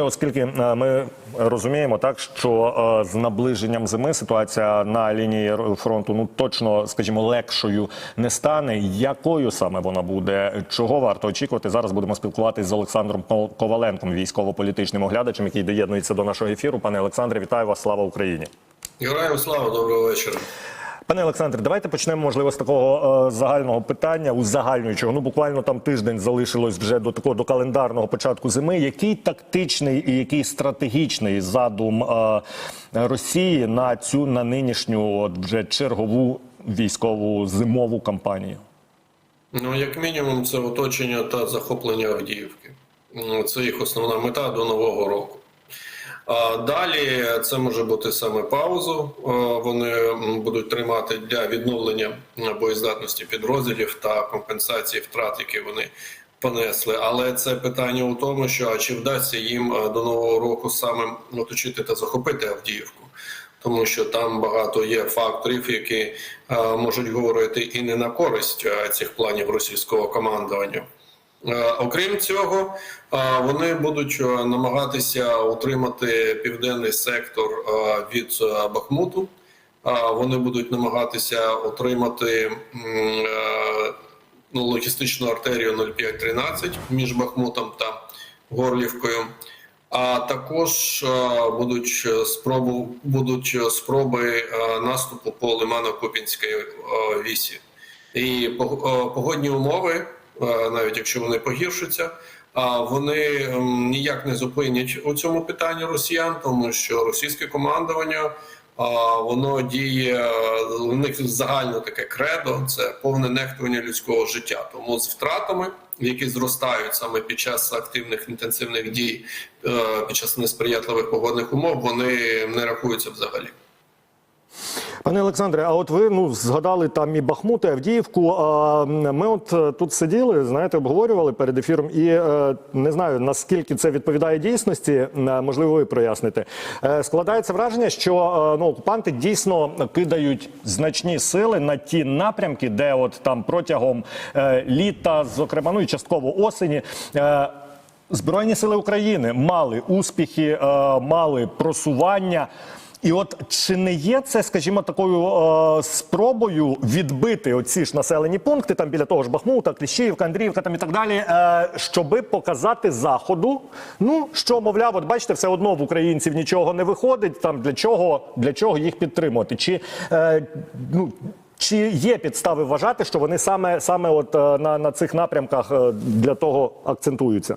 Оскільки е, ми розуміємо так, що е, з наближенням зими ситуація на лінії фронту ну точно, скажімо, легшою не стане. Якою саме вона буде? Чого варто очікувати? Зараз будемо спілкуватися з Олександром Коваленком, військово-політичним оглядачем, який доєднується до нашого ефіру. Пане Олександре, вітаю вас! Слава Україні! Героям слава, доброго вечора. Пане Олександре, давайте почнемо можливо з такого е, загального питання, узагальнюючого. Ну буквально там тиждень залишилось вже до такого до календарного початку зими. Який тактичний і який стратегічний задум е, Росії на цю на нинішню от вже чергову військову зимову кампанію? Ну, як мінімум, це оточення та захоплення Авдіївки. Це їх основна мета до нового року. Далі це може бути саме паузу. Вони будуть тримати для відновлення боєздатності підрозділів та компенсації втрат, які вони понесли. Але це питання у тому, що а чи вдасться їм е, до нового року саме оточити та захопити Авдіївку. Тому що там багато є факторів, які е, можуть говорити і не на користь е, цих планів російського командування. Е, Окрім цього, е, вони будуть е, намагатися утримати південний сектор е, від е, Бахмуту. Е, Вони будуть намагатися отримати е, ну, логістичну артерію 0513 між Бахмутом та Горлівкою. А також е, будуть е, спробу будуть е, спроби е, наступу по Лимано-Купінській е, вісі. І е, погодні умови, е, навіть якщо вони погіршуться, а вони ем, ніяк не зупинять у цьому питанні росіян, тому що російське командування воно діє е, у них загальне таке кредо, це повне нехтування людського життя. Тому з втратами, які зростають саме під час активних інтенсивних дій, е, під час несприятливих погодних умов, вони не рахуються взагалі. Пане Олександре, а от ви ну згадали там і Бахмут, і Авдіївку. А ми от е, тут сиділи, знаєте, обговорювали перед ефіром, і е, не знаю наскільки це відповідає дійсності. е, Можливо, ви проясните. Складається враження, що ну окупанти дійсно кидають значні сили на ті напрямки, де от там протягом літа, зокрема, ну і частково осені. Збройні сили України мали успіхи, мали просування. І от чи не є це, скажімо, такою е, спробою відбити оці ж населені пункти, там біля того ж Бахмута, Кліщіївка, Андріївка там і так далі, е, щоби показати заходу, ну що мовляв, от бачите, все одно в українців нічого не виходить. Там для чого для чого їх підтримувати? Чи е, ну чи є підстави вважати, що вони саме саме от е, на, на цих напрямках е, для того акцентуються?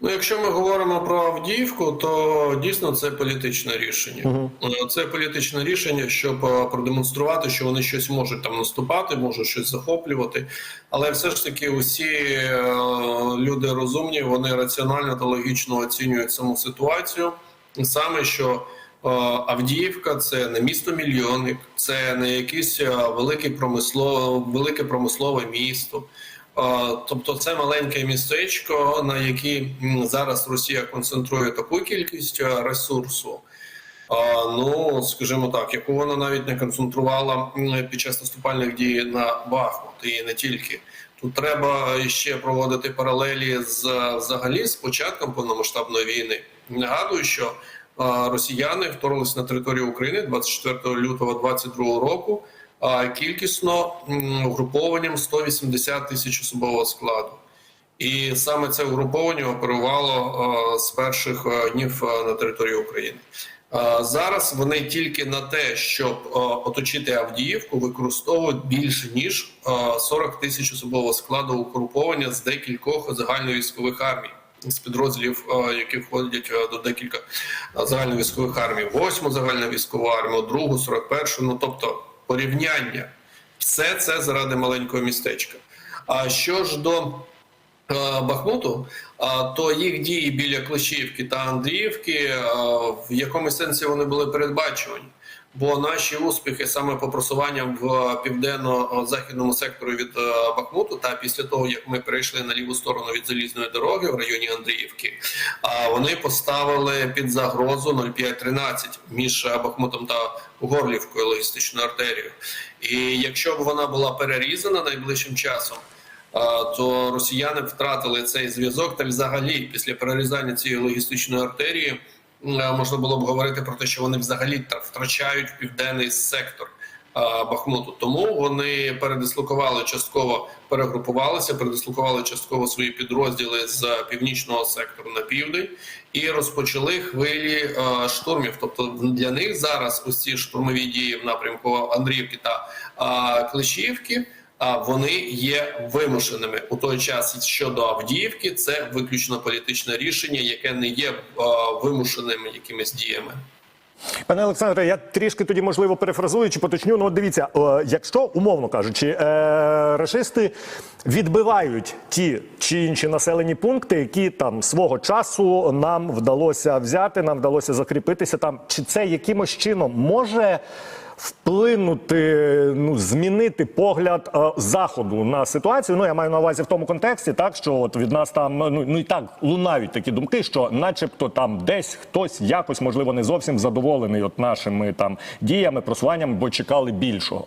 Ну, якщо ми говоримо про Авдіївку, то дійсно це політичне рішення. Е, Це політичне рішення, щоб е, продемонструвати, що вони щось можуть там наступати, можуть щось захоплювати. Але все ж таки, усі е, люди розумні, вони раціонально та логічно оцінюють саму ситуацію. Саме що Авдіївка це не місто мільйонник, це не якесь велике промислове, велике промислове місто. Тобто це маленьке містечко, на яке м, зараз Росія концентрує таку кількість е, ресурсу. Ну, скажімо так, яку вона навіть не концентрувала під час наступальних дій на Бахмут, і не тільки. Тут треба ще проводити паралелі з взагалі з початком повномасштабної війни. Нагадую, що росіяни вторглися на територію України 24 лютого 2022 року кількісно угрупованням 180 тисяч особового складу. І саме це угруповання оперувало з перших е, днів е, на території України. Зараз вони тільки на те, щоб е, оточити Авдіївку, використовують більше ніж е, 40 тисяч особового складу угруповання з декількох загальновійськових армій. З підрозділів, які входять до декілька загальновійськових армій, восьму загальновійськову армію, другу, 41 Ну тобто порівняння, все це заради маленького містечка. А що ж до е, Бахмуту, то їх дії біля Клещіївки та Андріївки е, в якомусь сенсі вони були передбачувані. Бо наші успіхи саме по просуванням в південно-західному секторі від е, Бахмуту, та після того як ми перейшли на ліву сторону від залізної дороги в районі Андріївки, вони поставили під загрозу 0513 між Бахмутом та Горлівкою логістичною артерією. І якщо б вона була перерізана найближчим часом. то росіяни втратили цей зв'язок. Та взагалі, після перерізання цієї логістичної артерії, можна було б говорити про те, що вони взагалі втрачають південний сектор. е, Бахмуту тому вони передислокували частково, перегрупувалися, передислокували частково свої підрозділи з північного сектору на південь і розпочали хвилі е, штурмів. Тобто для них зараз ці штурмові дії в напрямку Андріївки та е, Клещіївки. Вони є вимушеними у той час щодо Авдіївки. Це виключно політичне рішення, яке не є е, вимушеним якимись діями. Пане Олександре, я трішки тоді можливо перефразую чи поточню. Ну, от дивіться, якщо умовно кажучи, е, рашисти відбивають ті чи інші населені пункти, які там свого часу нам вдалося взяти, нам вдалося закріпитися там, чи це якимось чином може вплинути, ну змінити погляд е, заходу на ситуацію. Ну я маю на увазі в тому контексті, так що от від нас там ну, ну і так лунають такі думки, що, начебто, там десь хтось якось можливо не зовсім задоволений от нашими там діями, просуванням, бо чекали більшого.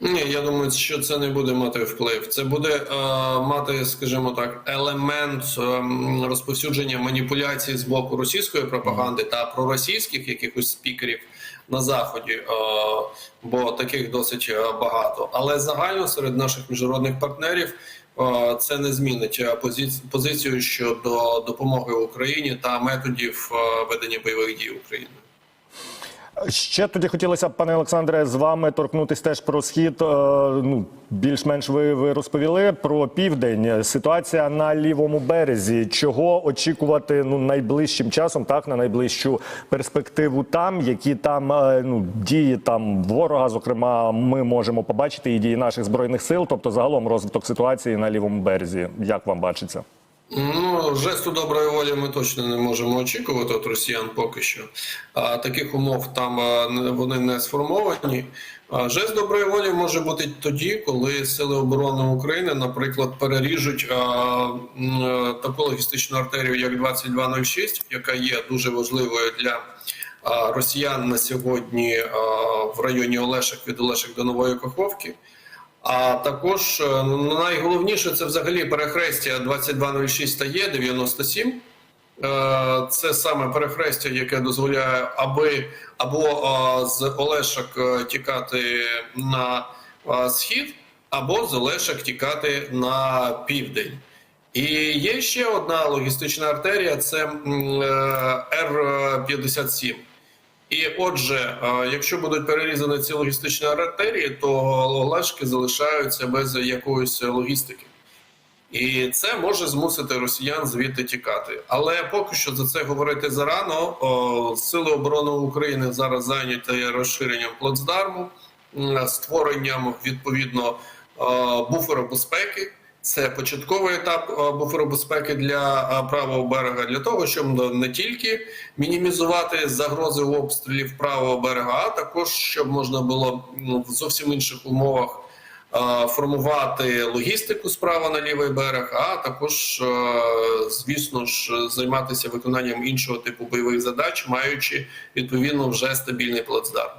Ні, я думаю, що це не буде мати вплив. Це буде е, мати, скажімо так, елемент е, розповсюдження маніпуляцій з боку російської пропаганди та проросійських якихось спікерів на заході, е, бо таких досить е, багато. Але загально серед наших міжнародних партнерів е, це не змінить позицію щодо допомоги Україні та методів ведення бойових дій України. Ще тоді хотілося пане Олександре, з вами торкнутися теж про схід. Е, Ну більш-менш ви, ви розповіли про південь. Ситуація на лівому березі. Чого очікувати ну найближчим часом, так на найближчу перспективу там, які там е, ну дії там ворога, зокрема, ми можемо побачити і дії наших збройних сил, тобто загалом розвиток ситуації на лівому березі. Як вам бачиться? Ну, жесту доброї волі ми точно не можемо очікувати від росіян поки що. А, таких умов там не- вони не сформовані. А, жест доброї волі може бути тоді, коли Сили оборони України, наприклад, переріжуть а, м, е, таку логістичну артерію, як 2206, яка є дуже важливою для а, росіян на сьогодні а, в районі Олешек від Олешек до Нової Каховки. А також е, найголовніше це взагалі перехрестя 2206 та Є 97. Е, Це саме перехрестя, яке дозволяє аби або е, з Олешок тікати на схід, або з Олешок тікати на південь. І є ще одна логістична артерія це м, е, Р-57. І отже, е, якщо будуть перерізані ці логістичні артерії, то Олешки залишаються без якоїсь логістики. І це може змусити росіян звідти тікати. Але поки що за це говорити зарано. Сили оборони України зараз зайняті розширенням плацдарму, створенням відповідно е, буферу безпеки. Це початковий етап е, буферу безпеки для е, правого берега для того, щоб не тільки мінімізувати загрози обстрілів правого берега, а також щоб можна було в зовсім інших умовах е, формувати логістику справа на лівий берег, а також, е, звісно ж, займатися виконанням іншого типу бойових задач, маючи відповідно вже стабільний плацдарм.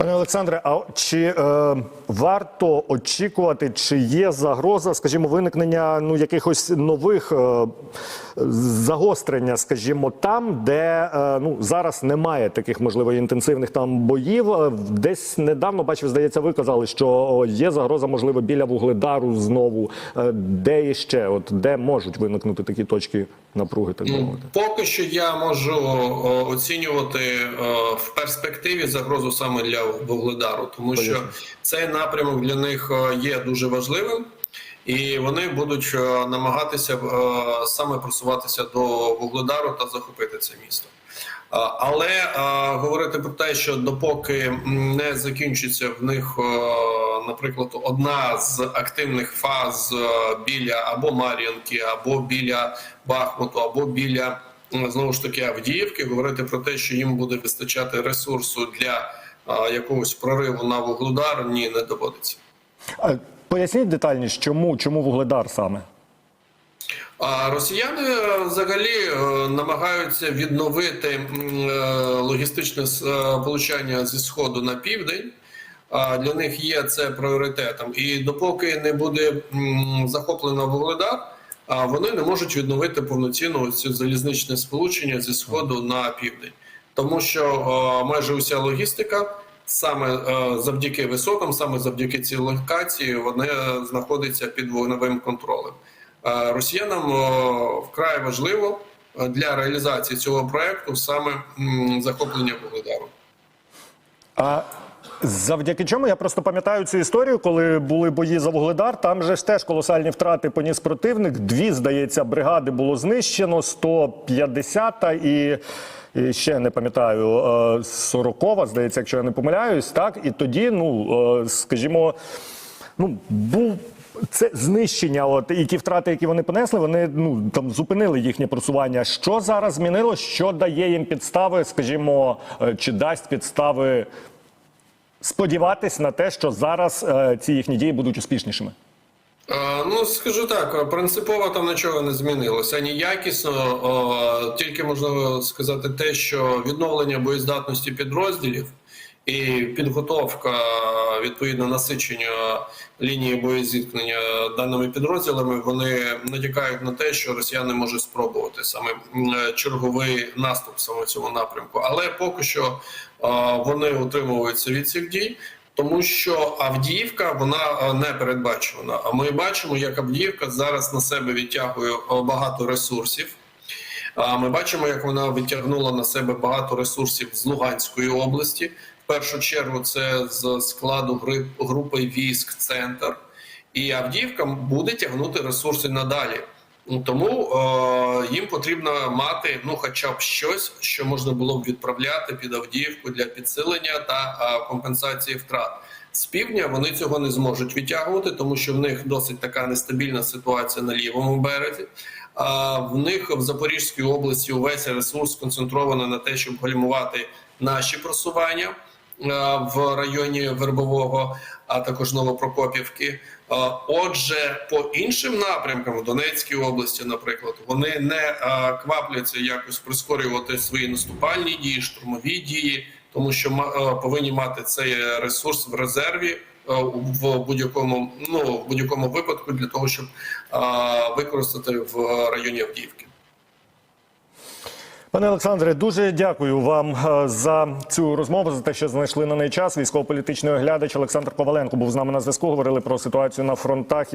Пане Олександре, а чи е, варто очікувати, чи є загроза, скажімо, виникнення ну якихось нових е, загострення, скажімо, там, де е, ну зараз немає таких можливо інтенсивних там боїв. Е, Десь недавно бачив, здається, ви казали, що є загроза, можливо, біля вугледару знову. Е, де іще, от де можуть виникнути такі точки напруги, так би мовити? Поки що я можу оцінювати в перспективі загрозу саме для Вугледару, тому що цей напрямок для них є дуже важливим, і вони будуть намагатися саме просуватися до Вугледару та захопити це місто. Але а, говорити про те, що допоки не закінчиться в них, о, наприклад, одна з активних фаз біля або Мар'їнки, або біля Бахмуту, або біля знову ж таки Авдіївки, говорити про те, що їм буде вистачати ресурсу для а, якогось прориву на вугледар, ні, не доводиться. А Поясніть детальніше, чому, чому вугледар саме? А росіяни е, взагалі е, намагаються відновити е, логістичне с- е, зі сходу на південь. для них є це пріоритетом. І допоки не буде захоплено Вугледар, вони не можуть відновити повноцінно цю залізничне сполучення зі сходу на південь, тому що е, майже уся логістика. Саме е, завдяки висотам, саме завдяки цій локації, вони е, знаходяться під вогневим контролем. Росіянам вкрай важливо для реалізації цього проекту саме захоплення Вугледару. А завдяки чому я просто пам'ятаю цю історію, коли були бої за Вугледар. Там же ж теж колосальні втрати поніс противник. Дві, здається, бригади було знищено, 150 і. І ще не пам'ятаю, 40-ва, здається, якщо я не помиляюсь, так і тоді, ну е, скажімо, ну був це знищення. От і ті втрати, які вони понесли, вони ну там зупинили їхнє просування. Що зараз змінило? Що дає їм підстави, скажімо, е, чи дасть підстави сподіватись на те, що зараз е, ці їхні дії будуть успішнішими? Е, Ну, скажу так, принципово там нічого не змінилося, ані якісно, е, тільки можна сказати те, що відновлення боєздатності підрозділів і підготовка відповідно насичення лінії боєзіткнення даними підрозділами, вони натякають на те, що росіяни можуть спробувати саме черговий наступ саме в цьому напрямку. Але поки що е, вони утримуються від цих дій. Тому що Авдіївка вона е, не передбачувана. А ми бачимо, як Авдіївка зараз на себе відтягує е, багато ресурсів. А Ми бачимо, як вона відтягнула на себе багато ресурсів з Луганської області. Першу чергу це з складу групи військ Центр. І Авдіївка буде тягнути ресурси надалі. Ну, Тому е, їм потрібно мати ну, хоча б щось, що можна було б відправляти під Авдіївку для підсилення та е, компенсації втрат. З півдня вони цього не зможуть відтягувати, тому що в них досить така нестабільна ситуація на лівому березі. А в них в Запорізькій області увесь ресурс сконцентрований на те, щоб гальмувати наші просування в районі Вербового, а також Новопрокопівки. Е, Отже, по іншим напрямкам в Донецькій області, наприклад, вони не е, квапляться якось прискорювати свої наступальні дії, штурмові дії, тому що е, повинні мати цей ресурс в резерві. е, В будь-якому ну в будь-якому випадку для того, щоб е, використати в районі Авдіївки. Пане Олександре, дуже дякую вам е, за цю розмову, за те, що знайшли на неї час. Військово-політичний оглядач Олександр Коваленко був з нами на зв'язку. Говорили про ситуацію на фронтах.